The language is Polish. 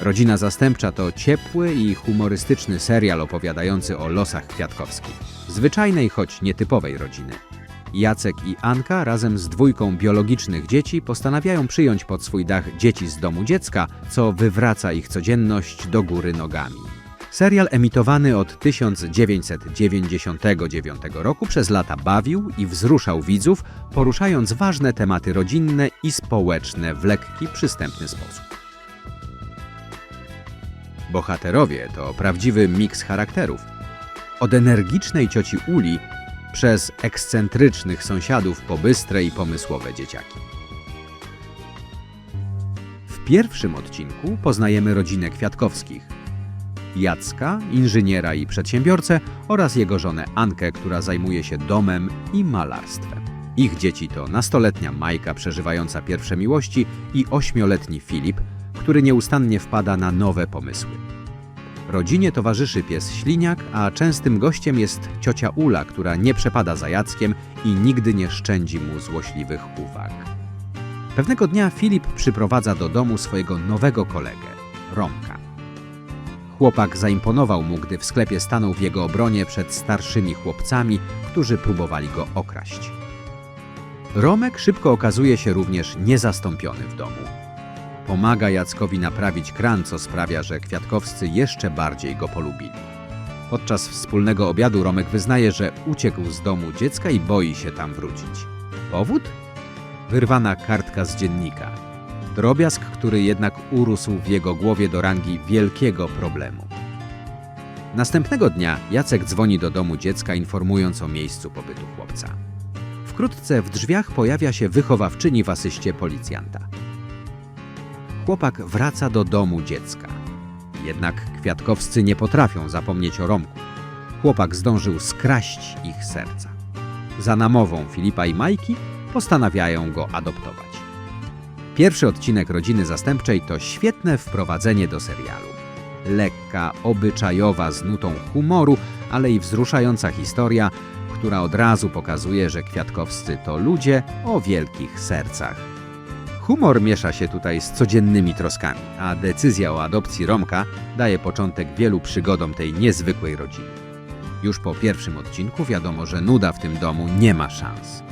Rodzina Zastępcza to ciepły i humorystyczny serial opowiadający o losach Kwiatkowskich. Zwyczajnej, choć nietypowej rodziny. Jacek i Anka razem z dwójką biologicznych dzieci postanawiają przyjąć pod swój dach dzieci z domu dziecka, co wywraca ich codzienność do góry nogami. Serial emitowany od 1999 roku przez lata bawił i wzruszał widzów, poruszając ważne tematy rodzinne i społeczne w lekki, przystępny sposób. Bohaterowie to prawdziwy miks charakterów. Od energicznej cioci Uli przez ekscentrycznych sąsiadów po bystre i pomysłowe dzieciaki. W pierwszym odcinku poznajemy rodzinę Kwiatkowskich. Jacka, inżyniera i przedsiębiorcę oraz jego żonę Ankę, która zajmuje się domem i malarstwem. Ich dzieci to nastoletnia Majka przeżywająca pierwsze miłości i ośmioletni Filip, który nieustannie wpada na nowe pomysły. Rodzinie towarzyszy pies Śliniak, a częstym gościem jest ciocia Ula, która nie przepada za Jackiem i nigdy nie szczędzi mu złośliwych uwag. Pewnego dnia Filip przyprowadza do domu swojego nowego kolegę, Romka. Chłopak zaimponował mu, gdy w sklepie stanął w jego obronie przed starszymi chłopcami, którzy próbowali go okraść. Romek szybko okazuje się również niezastąpiony w domu. Pomaga Jackowi naprawić kran, co sprawia, że Kwiatkowscy jeszcze bardziej go polubili. Podczas wspólnego obiadu Romek wyznaje, że uciekł z domu dziecka i boi się tam wrócić. Powód? Wyrwana kartka z dziennika. Drobiazg, który jednak urósł w jego głowie do rangi wielkiego problemu. Następnego dnia Jacek dzwoni do domu dziecka, informując o miejscu pobytu chłopca. Wkrótce w drzwiach pojawia się wychowawczyni w asyście policjanta. Chłopak wraca do domu dziecka. Jednak kwiatkowscy nie potrafią zapomnieć o Romku. Chłopak zdążył skraść ich serca. Za namową Filipa i Majki postanawiają go adoptować. Pierwszy odcinek Rodziny Zastępczej to świetne wprowadzenie do serialu. Lekka, obyczajowa, z nutą humoru, ale i wzruszająca historia, która od razu pokazuje, że kwiatkowscy to ludzie o wielkich sercach. Humor miesza się tutaj z codziennymi troskami, a decyzja o adopcji Romka daje początek wielu przygodom tej niezwykłej rodziny. Już po pierwszym odcinku wiadomo, że nuda w tym domu nie ma szans.